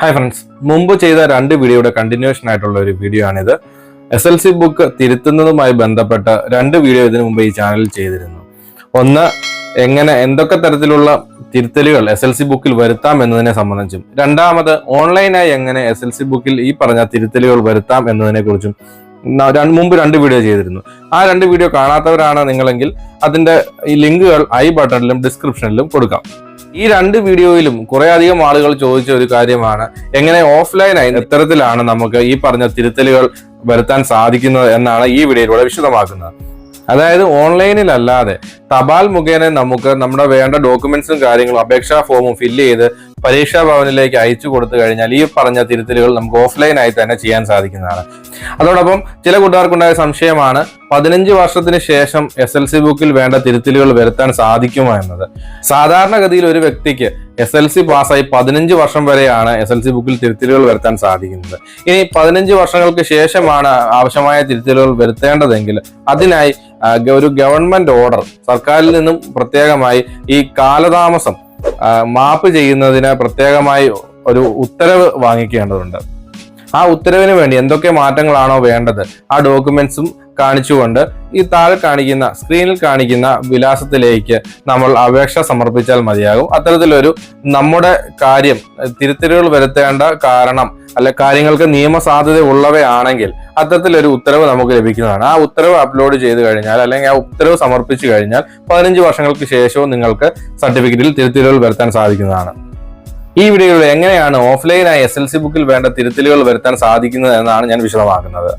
Hi friends മുമ്പ് ചെയ്ത രണ്ട് വീഡിയോയുടെ കണ്ടിന്യൂഷൻ ആയിട്ടുള്ള ഒരു വീഡിയോ ആണിത്. എസ് എൽ സി ബുക്ക് തിരുത്തുന്നതുമായി ബന്ധപ്പെട്ട രണ്ട് വീഡിയോ ഇതിനു മുമ്പ് ഈ ചാനലിൽ ചെയ്തിരുന്നു. ഒന്ന് എങ്ങനെ എന്തൊക്കെ തരത്തിലുള്ള തിരുത്തലുകൾ എസ് എൽ സി ബുക്കിൽ വരുത്താം എന്നതിനെ സംബന്ധിച്ചും. രണ്ടാമത് ഓൺലൈനായി എങ്ങനെ എസ് എൽ സി ബുക്കിൽ ഈ പറഞ്ഞ തിരുത്തലുകൾ വരുത്താം എന്നതിനെ കുറിച്ചും മുമ്പ് രണ്ട് വീഡിയോ ചെയ്തിരുന്നു. ആ രണ്ട് വീഡിയോ കാണാത്തവരാണ് നിങ്ങളെങ്കിൽ അതിന്റെ ഈ ലിങ്കുകൾ ഐ ബട്ടണിലും ഡിസ്ക്രിപ്ഷനിലും കൊടുക്കാം. ഈ രണ്ട് വീഡിയോയിലും കുറെ അധികം ആളുകൾ ചോദിച്ച ഒരു കാര്യമാണ്. എങ്ങനെ ഓഫ്ലൈനായി എത്തരത്തിലാണ് നമുക്ക് ഈ പറഞ്ഞ തിരുത്തലുകൾ വരുത്താൻ സാധിക്കുന്നത് എന്നാണ് ഈ വീഡിയോയിലൂടെ വിശദമാക്കുന്നത്. അതായത് ഓൺലൈനിലല്ലാതെ തപാൽ മുഖേന നമുക്ക് നമ്മുടെ വേണ്ട ഡോക്യുമെന്റ്സും കാര്യങ്ങളും അപേക്ഷാ ഫോമും ഫില്ല് ചെയ്ത് പരീക്ഷാ ഭവനിലേക്ക് അയച്ചു കൊടുത്തു കഴിഞ്ഞാൽ ഈ പറഞ്ഞ തിരുത്തലുകൾ നമുക്ക് ഓഫ്ലൈനായി തന്നെ ചെയ്യാൻ സാധിക്കുന്നതാണ്. അതോടൊപ്പം ചില കൂട്ടുകാർക്കുണ്ടായ സംശയമാണ് പതിനഞ്ച് വർഷത്തിന് ശേഷം എസ് എൽ സി ബുക്കിൽ വേണ്ട തിരുത്തലുകൾ വരുത്താൻ സാധിക്കുമോ എന്നത്. സാധാരണഗതിയിൽ ഒരു വ്യക്തിക്ക് എസ് എൽ സി പാസ്സായി പതിനഞ്ച് വർഷം വരെയാണ് എസ് എൽ സി ബുക്കിൽ തിരുത്തലുകൾ വരുത്താൻ സാധിക്കുന്നത്. ഇനി പതിനഞ്ച് വർഷങ്ങൾക്ക് ശേഷമാണ് ആവശ്യമായ തിരുത്തലുകൾ വരുത്തേണ്ടതെങ്കിൽ അതിനായി ഒരു ഗവൺമെന്റ് ഓർഡർ സർക്കാരിൽ നിന്നും പ്രത്യേകമായി ഈ കാലതാമസം മാപ്പ് ചെയ്യുന്നതിന് പ്രത്യേകമായി ഒരു ഉത്തരവ് വാങ്ങിക്കേണ്ടതുണ്ട്. ആ ഉത്തരവിന് വേണ്ടി എന്തൊക്കെ മാറ്റങ്ങളാണോ വേണ്ടത്? ആ ഡോക്യുമെന്റ്സും കാണിച്ചുകൊണ്ട് ഈ താഴെ കാണിക്കുന്ന സ്ക്രീനിൽ കാണിക്കുന്ന വിലാസത്തിലേക്ക് നമ്മൾ അപേക്ഷ സമർപ്പിച്ചാൽ മതിയാകും. അത്തരത്തിലൊരു നമ്മുടെ കാര്യം തിരുത്തലുകൾ വരുത്തേണ്ട കാരണം അല്ലെ കാര്യങ്ങൾക്ക് നിയമസാധ്യത ഉള്ളവയാണെങ്കിൽ അത്തരത്തിലൊരു ഉത്തരവ് നമുക്ക് ലഭിക്കുന്നതാണ്. ആ ഉത്തരവ് അപ്ലോഡ് ചെയ്ത് കഴിഞ്ഞാൽ അല്ലെങ്കിൽ ആ ഉത്തരവ് സമർപ്പിച്ചു കഴിഞ്ഞാൽ പതിനഞ്ച് വർഷങ്ങൾക്ക് ശേഷവും നിങ്ങൾക്ക് സർട്ടിഫിക്കറ്റിൽ തിരുത്തലുകൾ വരുത്താൻ സാധിക്കുന്നതാണ്. ഈ വീഡിയോയിൽ എങ്ങനെയാണ് ഓഫ്ലൈനായി എസ് എൽ സി ബുക്കിൽ വേണ്ട തിരുത്തലുകൾ വരുത്താൻ സാധിക്കുന്നത് എന്നാണ് ഞാൻ വിശദമാക്കുന്നത്.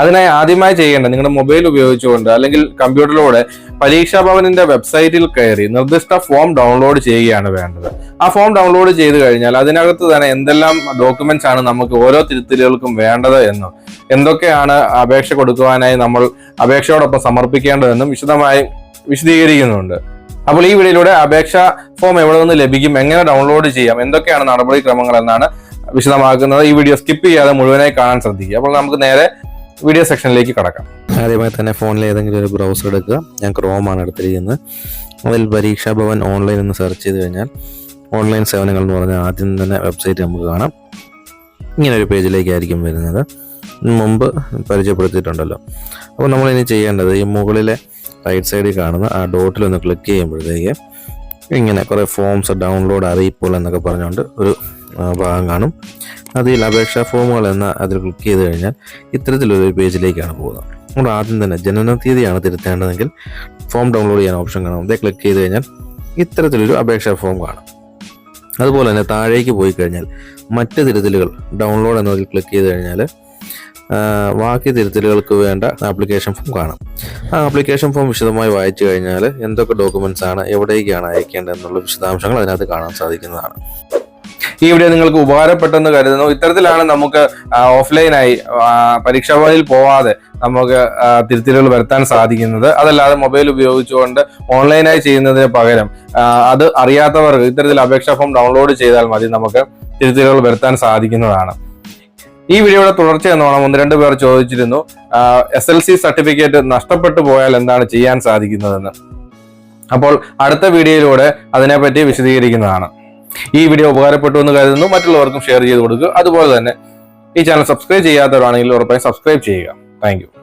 അതിനായി ആദ്യമായി ചെയ്യേണ്ടത് നിങ്ങളുടെ മൊബൈൽ ഉപയോഗിച്ചുകൊണ്ട് അല്ലെങ്കിൽ കമ്പ്യൂട്ടറിലൂടെ പരീക്ഷാ ഭവനിന്റെ വെബ്സൈറ്റിൽ കയറി നിർദ്ദിഷ്ട ഫോം ഡൗൺലോഡ് ചെയ്യുകയാണ് വേണ്ടത്. ആ ഫോം ഡൗൺലോഡ് ചെയ്ത് കഴിഞ്ഞാൽ അതിനകത്ത് തന്നെ എന്തെല്ലാം ഡോക്യുമെന്റ്സ് ആണ് നമുക്ക് ഓരോ തിരുത്തലുകൾക്കും വേണ്ടത് എന്നും എന്തൊക്കെയാണ് അപേക്ഷ കൊടുക്കുവാനായി നമ്മൾ അപേക്ഷയോടൊപ്പം സമർപ്പിക്കേണ്ടതെന്നും വിശദമായി വിശദീകരിക്കുന്നുണ്ട്. അപ്പോൾ ഈ വീഡിയോയിലൂടെ അപേക്ഷ ഫോം എവിടെ നിന്ന് ലഭിക്കും എങ്ങനെ ഡൗൺലോഡ് ചെയ്യാം എന്തൊക്കെയാണ് നടപടിക്രമങ്ങൾ എന്നാണ് വിശദമാക്കുന്നത്. ഈ വീഡിയോ സ്കിപ്പ് ചെയ്യാതെ മുഴുവനായി കാണാൻ ശ്രദ്ധിക്കുക. അപ്പോൾ നമുക്ക് നേരെ വീഡിയോ സെക്ഷനിലേക്ക് കടക്കാം. ആദ്യമായി തന്നെ ഫോണിൽ ഏതെങ്കിലും ഒരു ബ്രൗസർ എടുക്കുക. ഞാൻ ക്രോമാണ് എടുത്തിരിക്കുന്നത്. അതിൽ പരീക്ഷാ ഭവൻ ഓൺലൈൻ എന്ന് സെർച്ച് ചെയ്ത് കഴിഞ്ഞാൽ ഓൺലൈൻ സേവനങ്ങൾ എന്ന് പറഞ്ഞാൽ ആദ്യം തന്നെ വെബ്സൈറ്റ് നമുക്ക് കാണാം. ഇങ്ങനൊരു പേജിലേക്കായിരിക്കും വരുന്നത്. മുമ്പ് പരിചയപ്പെടുത്തിയിട്ടുണ്ടല്ലോ. അപ്പോൾ നമ്മൾ ഇനി ചെയ്യേണ്ടത് ഈ മുകളിലെ റൈറ്റ് സൈഡിൽ കാണുന്ന ആ ഡോട്ടിൽ ഒന്ന് ക്ലിക്ക് ചെയ്യുമ്പോഴത്തേക്ക് ഇങ്ങനെ കുറേ ഫോംസ് ഡൗൺലോഡ് അറിയിപ്പുകൾ എന്നൊക്കെ പറഞ്ഞുകൊണ്ട് ഒരു ഭാഗം കാണും. അതിൽ അപേക്ഷാ ഫോമുകൾ എന്ന അതിൽ ക്ലിക്ക് ചെയ്ത് കഴിഞ്ഞാൽ ഇത്തരത്തിലൊരു പേജിലേക്കാണ് പോകുന്നത്. നമ്മൾ ആദ്യം തന്നെ ജനന തീയതിയാണ് തിരുത്തേണ്ടതെങ്കിൽ ഫോം ഡൗൺലോഡ് ചെയ്യാൻ ഓപ്ഷൻ കാണാം. അതേ ക്ലിക്ക് ചെയ്ത് കഴിഞ്ഞാൽ ഇത്തരത്തിലൊരു അപേക്ഷാ ഫോം കാണും. അതുപോലെ തന്നെ താഴേക്ക് പോയി കഴിഞ്ഞാൽ മറ്റ് തിരുത്തലുകൾ ഡൗൺലോഡ് എന്നതിൽ ക്ലിക്ക് ചെയ്ത് കഴിഞ്ഞാൽ ബാക്കി തിരുത്തലുകൾക്ക് വേണ്ട ആപ്ലിക്കേഷൻ ഫോം കാണാം. ആ ആപ്ലിക്കേഷൻ ഫോം വിശദമായി വായിച്ചു കഴിഞ്ഞാൽ എന്തൊക്കെ ഡോക്യുമെന്റ്സ് ആണ് എവിടേക്കാണ് അയക്കേണ്ടത് എന്നുള്ള വിശദാംശങ്ങൾ അതിനകത്ത് കാണാൻ സാധിക്കുന്നതാണ്. ഈ വീഡിയോ നിങ്ങൾക്ക് ഉപകാരപ്പെട്ടെന്ന് കരുതുന്നു. ഇത്തരത്തിലാണ് നമുക്ക് ഓഫ്ലൈനായി പരീക്ഷാ ഭവനിൽ പോവാതെ നമുക്ക് തിരുത്തലുകൾ വരുത്താൻ സാധിക്കുന്നത്. അതല്ലാതെ മൊബൈൽ ഉപയോഗിച്ചുകൊണ്ട് ഓൺലൈനായി ചെയ്യുന്നതിന് പകരം അത് അറിയാത്തവർക്ക് ഇത്തരത്തിൽ അപേക്ഷാ ഫോം ഡൗൺലോഡ് ചെയ്താൽ മതി. നമുക്ക് തിരുത്തലുകൾ വരുത്താൻ സാധിക്കുന്നതാണ്. ഈ വീഡിയോയുടെ തുടർച്ച എന്നോണം ഒന്ന് രണ്ട് പേർ ചോദിച്ചിരുന്നു. എസ് എൽ സി സർട്ടിഫിക്കറ്റ് നഷ്ടപ്പെട്ടു പോയാൽ എന്താണ് ചെയ്യാൻ സാധിക്കുന്നതെന്ന്. അപ്പോൾ അടുത്ത വീഡിയോയിലൂടെ അതിനെപ്പറ്റി വിശദീകരിക്കുന്നതാണ്. ഈ വീഡിയോ ഉപകാരപ്പെട്ടു എന്ന് കരുതുന്നു. മറ്റുള്ളവർക്കും ഷെയർ ചെയ്ത് കൊടുക്കുക. അതുപോലെ തന്നെ ഈ ചാനൽ സബ്സ്ക്രൈബ് ചെയ്യാത്തവരാണെങ്കിൽ ഉറപ്പായി സബ്സ്ക്രൈബ് ചെയ്യുക. താങ്ക്